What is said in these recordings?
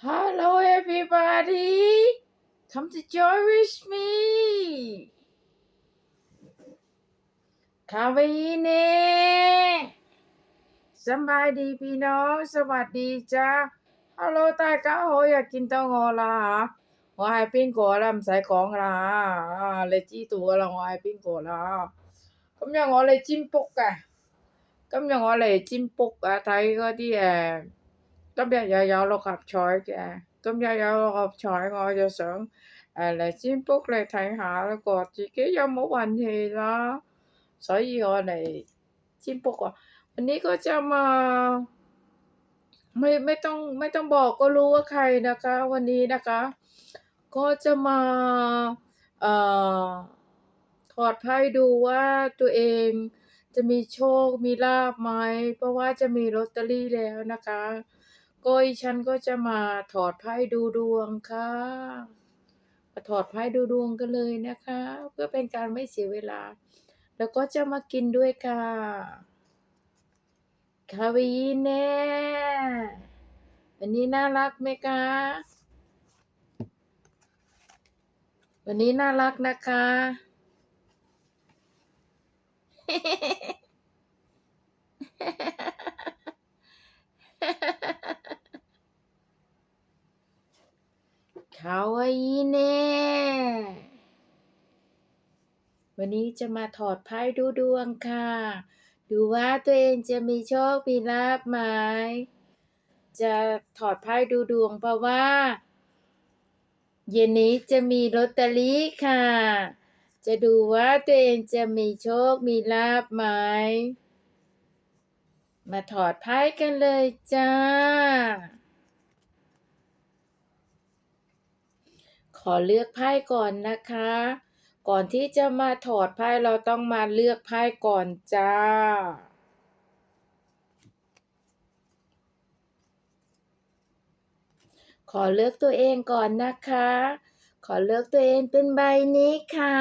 Hello, everybody. Come to join with me. Kawine. Somebody, Pino. Somebody, cha. Hello, ta ka ho ya kin to ngo la. Ngo hai pin ko la, msai kong la. Le chi tu la, ngo hai pin ko la. Cũng như ngồi lại chim bốc à. Cũng như ngồi lại chim bốc à. Thấy có đi à. 啦你知道噶啦我系边个啦今日我嚟占卜嘅今日我嚟占卜啊睇嗰啲诶今日又有六合彩嘅今日有六合彩我就想诶嚟占卜嚟睇下一个自己有冇运气啦所以我嚟占卜อ่ะวันนี้ก็จะมา ไม่ไม่ต้องไม่ต้องบอกก็รู้ว่าใครนะคะ วันนี้นะคะ ก็จะมาเอ่อถอดไพ่ดูว่าตัวเองจะมีโชคมีลาภไหมเพราะว่าจะมีลอตเตอรี่แล้วนะคะ ก็อีฉันก็จะมาถอดไพ่ดูดวงค่ะมาถอดไพ่ดูดวงกันเลยนะคะ เพื่อเป็นการไม่เสียเวลา แล้วก็จะมากินด้วยค่ะคาวีแน่วันนี้น่ารักไหมคะวันนี้น่ารักนะคะ คาวาอิเน่ วันนี้จะมาถอดไพ่ดูดวงค่ะ ดูว่าตัวเองจะมีโชคมีลาภไหม จะถอดไพ่ดูดวงเพราะว่า เย็นนี้จะมีลอตเตอรี่ค่ะ จะดูว่าตัวเองจะมีโชคมีลาภไหม มาถอดไพ่กันเลยจ้า ขอเลือกไพ่ก่อนนะคะ ก่อนที่จะมาถอดไพ่เราต้องมาเลือกไพ่ก่อนจ้า ขอเลือกตัวเองก่อนนะคะ ขอเลือกตัวเองเป็นใบนี้ค่ะ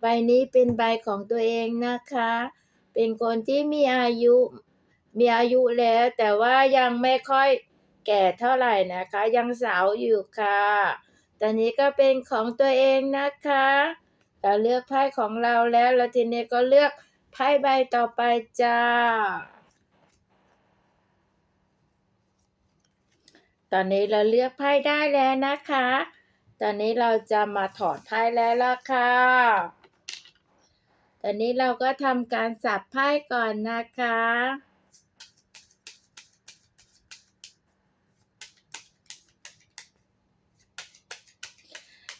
ใบนี้เป็นใบของตัวเองนะคะ เป็นคนที่มีอายุมีอายุแล้วแต่ว่ายังไม่ค่อยแก่เท่าไหร่นะคะ ยังสาวอยู่ค่ะ อนนี้ก็เป็นของตัวเองนะคะ เราเลือกไพ่ของเราแล้ว แล้วทีนี้ก็เลือกไพ่ใบต่อไปจ้า ตอนนี้เราเลือกไพ่ได้แล้วนะคะ ตอนนี้เราจะมาถอดไพ่แล้วล่ะค่ะ ตอนนี้เราก็ทำการสับไพ่ก่อนนะคะ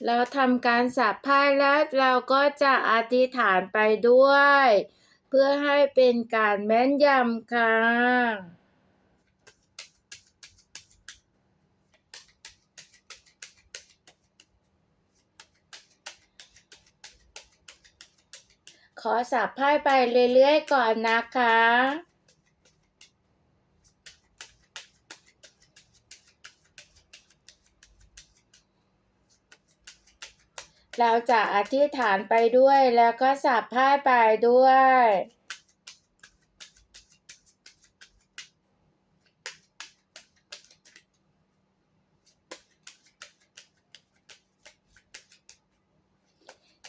เราทำการสับไพ่แล้วเราก็จะอธิษฐานไปด้วย เพื่อให้เป็นการแม่นยำค่ะขอสับไพ่ไปเรื่อยๆก่อนนะคะ เราจะอธิษฐานไปด้วยแล้วก็สับไพ่ไปด้วย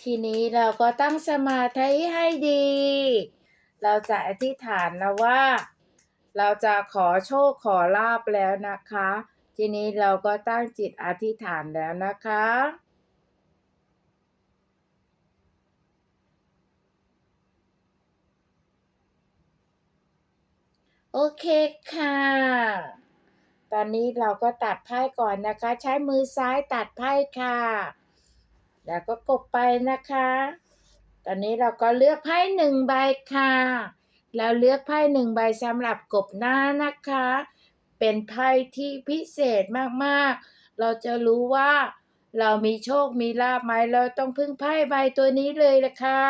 ทีนี้เราก็ตั้งสมาธิให้ดี เราจะอธิษฐานแล้วว่า เราจะขอโชคขอลาบแล้วนะคะ ทีนี้เราก็ตั้งจิตอธิษฐานแล้วนะคะ โอเคค่ะ ตอนนี้เราก็ตัดไพ่ก่อนนะคะ ใช้มือซ้ายตัดไพ่ค่ะ แล้วก็กบไปนะคะ ตอนนี้เราก็เลือกไพ่หนึ่งใบค่ะ แล้วเลือกไพ่หนึ่งใบสำหรับกบหน้านะคะ เป็นไพ่ที่พิเศษมากๆ เราจะรู้ว่าเรามีโชคมีลาภไหมเราต้องพึ่งไพ่ใบตัวนี้เลยละค่ะ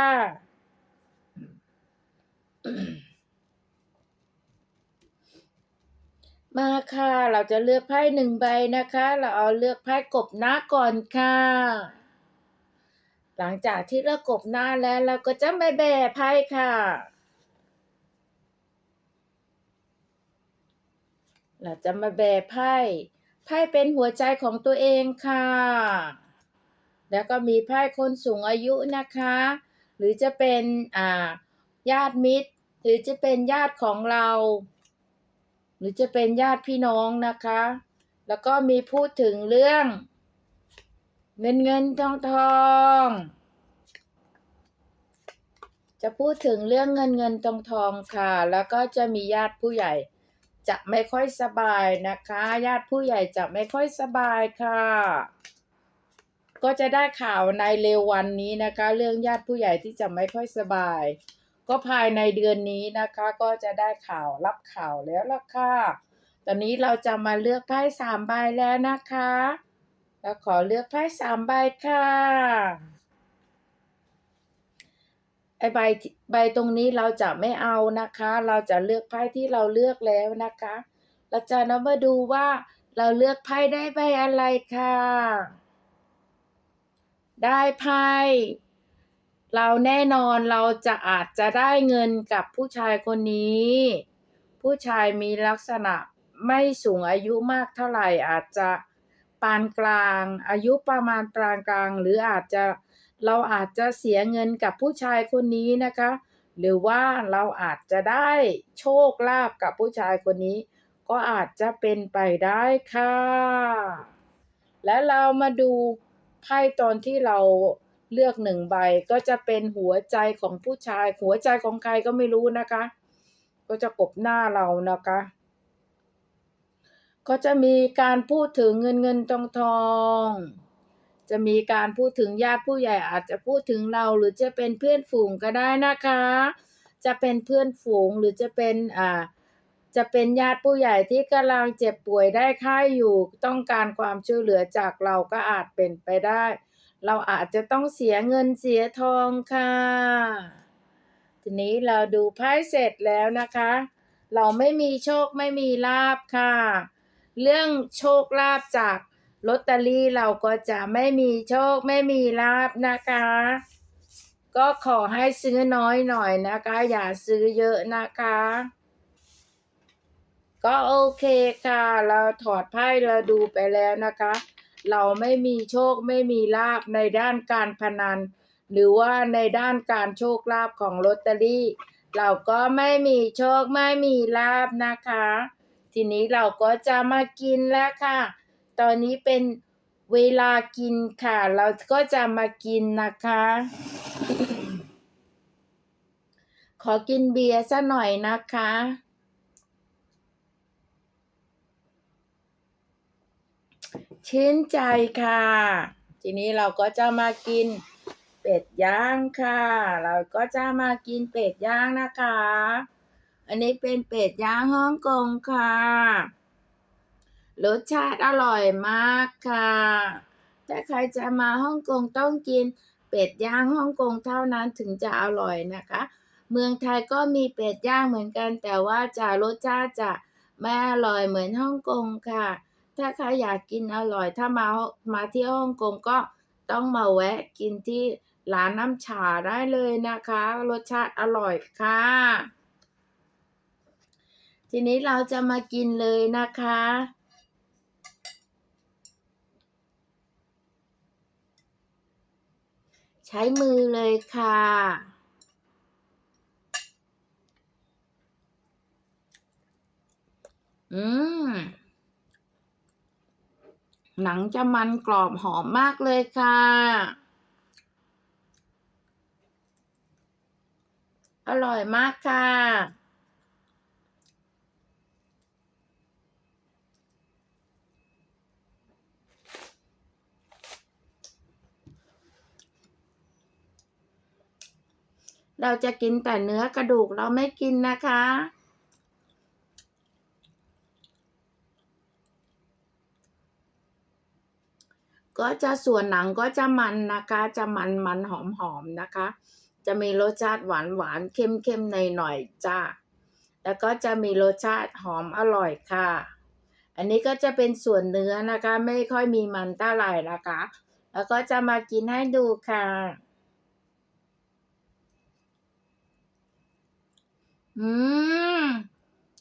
มาค่ะ เราจะเลือกไพ่หนึ่งใบนะคะ เราเอาเลือกไพ่กบหน้าก่อนค่ะ หลังจากที่เรากบหน้าแล้ว เราก็จะไม่แบะไพ่ค่ะ เราจะมาแบะไพ่ ไพ่เป็นหัวใจของตัวเองค่ะ แล้วก็มีไพ่คนสูงอายุนะคะ หรือจะเป็นอ่าญาติมิตร หรือจะเป็นญาติของเรา หรือจะเป็นญาติพี่น้องนะคะ แล้วก็มีพูดถึงเรื่อง เงินเงินทองทอง จะพูดถึงเรื่องเงินเงินทองทองค่ะ แล้วก็จะมีญาติผู้ใหญ่ จะไม่ค่อยสบายนะคะ ญาติผู้ใหญ่จะไม่ค่อยสบายค่ะ ก็จะได้ข่าวในเร็ววันนี้นะคะ เรื่องญาติผู้ใหญ่ที่จะไม่ค่อยสบาย ก็ภายในเดือนนี้นะคะก็จะได้ข่าวรับข่าวแล้วล่ะค่ะ ตอนนี้เราจะมาเลือกไพ่สามใบแล้วนะคะแล้วขอเลือกไพ่สามใบค่ะไอใบที่ใบตรงนี้เราจะไม่เอานะคะ เราจะเลือกไพ่ที่เราเลือกแล้วนะคะเราจะนำมาดูว่าเราเลือกไพ่ได้ใบอะไรค่ะ ได้ไพ่ เราแน่นอนเราจะอาจจะได้เงินกับผู้ชายคนนี้ ผู้ชายมีลักษณะไม่สูงอายุมากเท่าไหร่อาจจะปานกลาง อายุประมาณปานกลาง หรืออาจจะเราอาจจะเสียเงินกับผู้ชายคนนี้นะคะ หรือว่าเราอาจจะได้โชคลาภกับผู้ชายคนนี้ ก็อาจจะเป็นไปได้ค่ะ และเรามาดูไพ่ตอนที่เรา เลือกหนึ่งใบก็จะเป็นหัวใจของผู้ชาย หัวใจของใครก็ไม่รู้นะคะ ก็จะกบหน้าเรานะคะ ก็จะมีการพูดถึงเงินเงินทองทองจะมีการพูดถึงญาติผู้ใหญ่อาจจะพูดถึงเราหรือจะเป็นเพื่อนฝูงก็ได้นะคะ จะเป็นเพื่อนฝูงหรือจะเป็นอ่าจะเป็นญาติผู้ใหญ่ที่กำลังเจ็บป่วยได้ไข้อยู่ ต้องการความช่วยเหลือจากเราก็อาจเป็นไปได้ เราอาจจะต้องเสียเงินเสียทองค่ะ ทีนี้เราดูไพ่เสร็จแล้วนะคะ เราไม่มีโชคไม่มีลาบค่ะ เรื่องโชคลาภจากลอตเตอรี่เราก็จะไม่มีโชคไม่มีลาบนะคะ ก็ขอให้ซื้อน้อยหน่อยนะคะ อย่าซื้อเยอะนะคะ ก็โอเคค่ะ เราถอดไพ่เราดูไปแล้วนะคะ เราไม่มีโชคไม่มีลาบในด้านการพนัน หรือว่าในด้านการโชคลาภของลอตเตอรี่ เราก็ไม่มีโชคไม่มีลาบนะคะ ทีนี้เราก็จะมากินแล้วค่ะ ตอนนี้เป็นเวลากินค่ะ เราก็จะมากินนะคะ ขอกินเบียร์ซะหน่อยนะคะ ชื่นใจค่ะ ทีนี้เราก็จะมากินเป็ดย่างค่ะ เราก็จะมากินเป็ดย่างนะคะ อันนี้เป็นเป็ดย่างฮ่องกงค่ะ รสชาติอร่อยมากค่ะ ถ้าใครจะมาฮ่องกงต้องกินเป็ดย่างฮ่องกงเท่านั้นถึงจะอร่อยนะคะ เมืองไทยก็มีเป็ดย่างเหมือนกัน แต่ว่าจะรสชาติจะไม่อร่อยเหมือนฮ่องกงค่ะ ถ้าใครอยากกินอร่อย ถ้ามามาที่ฮ่องกงก็ต้องมาแวะกินที่ร้านน้ำชาได้เลยนะคะ รสชาติอร่อยค่ะ ทีนี้เราจะมากินเลยนะคะ ใช้มือเลยค่ะอืม หนังจะมันกรอบหอมมากเลยค่ะ อร่อยมากค่ะ เราจะกินแต่เนื้อกระดูกเราไม่กินนะคะ ก็จะส่วนหนังก็จะมันนะคะ จะมันมันหอมหอมนะคะ จะมีรสชาติหวานหวานเค็มเค็มในหน่อยๆจ้าแล้วก็จะมีรสชาติหอมอร่อยค่ะ อันนี้ก็จะเป็นส่วนเนื้อนะคะ ไม่ค่อยมีมันเท่าไหร่นะคะ แล้วก็จะมากินให้ดูค่ะ อืม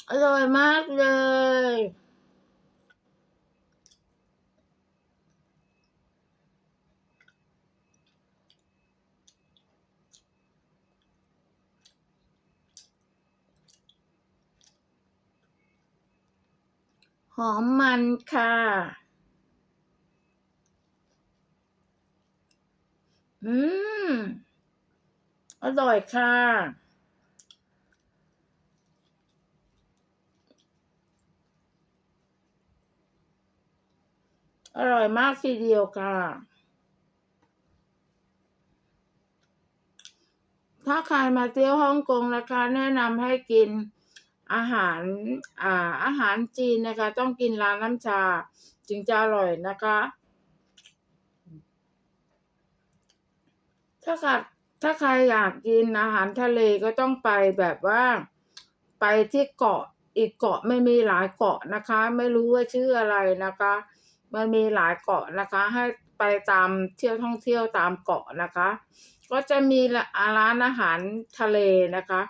อร่อยมากเลย หอมมันค่ะ อืม อร่อยค่ะ อร่อยมากทีเดียวค่ะ ถ้าใครมาเที่ยวฮ่องกงนะคะ แนะนำให้กิน อาหารอ่าอาหารจีนนะคะ ต้องกินร้านน้ำชา จึงจะอร่อยนะคะ ถ้าใครถ้าใครอยากกินอาหารทะเลก็ต้องไปแบบว่าไปที่เกาะอีกเกาะไม่มีหลายเกาะนะคะ ไม่รู้ว่าชื่ออะไรนะคะ มันมีหลายเกาะนะคะ ให้ไปตามเที่ยวท่องเที่ยวตามเกาะนะคะ ก็จะมีร้านอาหารทะเลนะคะ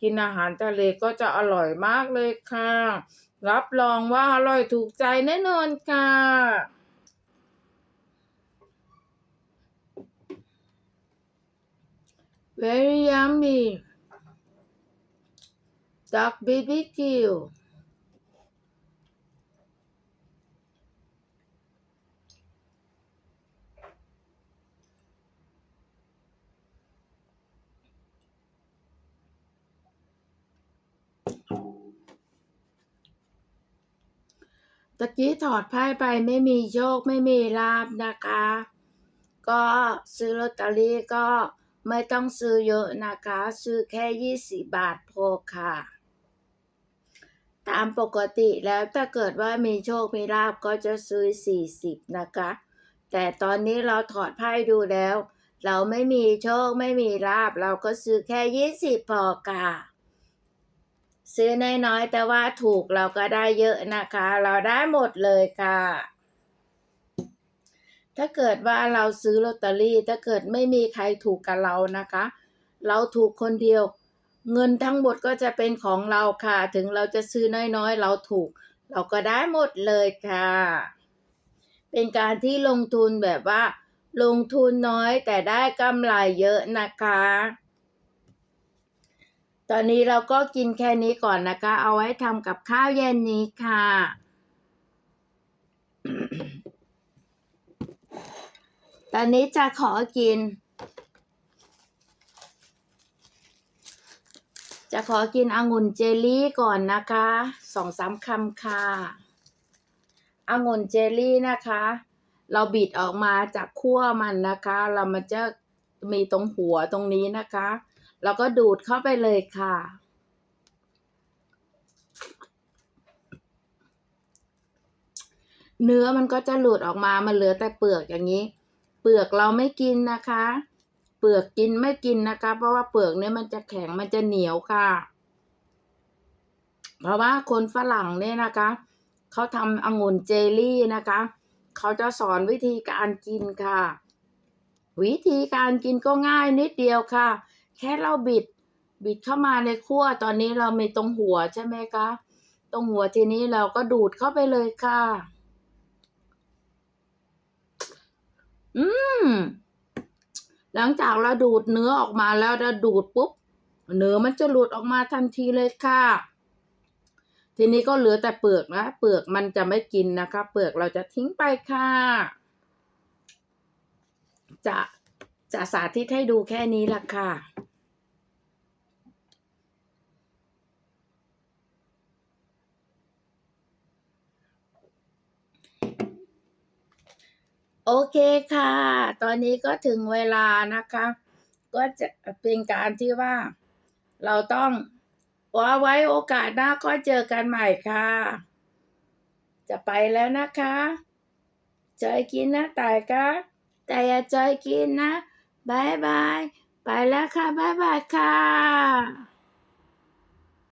กินอาหารทะเลก็จะอร่อยมากเลยค่ะ รับรองว่าอร่อยถูกใจแน่นอนค่ะ very yummy duck BBQ ตะกี้ถอดไพ่ไปไม่มีโชคไม่มีลาบนะคะ ก็ซื้อลอตเตอรี่ก็ไม่ต้องซื้อเยอะนะคะ ซื้อแค่ยี่สิบบาทพอค่ะ ตามปกติแล้วถ้าเกิดว่ามีโชคมีลาบก็จะซื้อสี่สิบนะคะ แต่ตอนนี้เราถอดไพ่ดูแล้ว เราไม่มีโชคไม่มีลาบ เราก็ซื้อแค่ยี่สิบพอค่ะ ซื้อน้อยๆแต่ว่าถูกเราก็ได้เยอะนะคะ เราได้หมดเลยค่ะ ถ้าเกิดว่าเราซื้อลอตเตอรี่ ถ้าเกิดไม่มีใครถูกกับเรานะคะ เราถูกคนเดียว เงินทั้งหมดก็จะเป็นของเราค่ะ ถึงเราจะซื้อน้อยๆ เราถูก เราก็ได้หมดเลยค่ะ เป็นการที่ลงทุนแบบว่า ลงทุนน้อยแต่ได้กำไรเยอะนะคะ ตอนนี้เราก็กินแค่นี้ก่อนนะคะ เอาไว้ทำกับข้าวเย็นนี้ค่ะ ตอนนี้จะขอกิน จะขอกินองุ่นเจลลี่ก่อนนะคะ สองสามคำค่ะองุ่นเจลลี่นะคะ เราบิดออกมาจากขั้วมันนะคะ เรามันจะมีตรงหัวตรงนี้นะคะ เราก็ดูดเข้าไปเลยค่ะ เนื้อมันก็จะหลุดออกมา มันเหลือแต่เปลือกอย่างนี้ เปลือกเราไม่กินนะคะ เปลือกกินไม่กินนะคะ เพราะว่าเปลือกเนี่ยมันจะแข็ง มันจะเหนียวค่ะ เพราะว่าคนฝรั่งเนี่ยนะคะ เขาทำองุ่นเจลลี่นะคะ เขาจะสอนวิธีการกินค่ะ วิธีการกินก็ง่ายนิดเดียวค่ะ แค่เราบิด บิดเข้ามาในขั้วตอนนี้เรามีตรงหัวใช่ไหมคะ ตรงหัวทีนี้เราก็ดูดเข้าไปเลยค่ะ อืม หลังจากเราดูดเนื้อออกมาแล้วเราดูดปุ๊บ เนื้อมันจะหลุดออกมาทันทีเลยค่ะทีนี้ก็เหลือแต่เปลือกนะ เปลือกมันจะไม่กินนะคะ เปลือกเราจะทิ้งไปค่ะ จะ จะสาธิตให้ดูแค่นี้ล่ะค่ะ โอเคค่ะ ตอนนี้ก็ถึงเวลานะคะ ก็จะเป็นการที่ว่าเราต้องว่าไว้โอกาสหน้าก็เจอกันใหม่ค่ะ จะไปแล้วนะคะจอยกินนะตายค่ะแต่อย่าจอยกินนะ บายบาย ไปแล้วค่ะบายบายค่ะ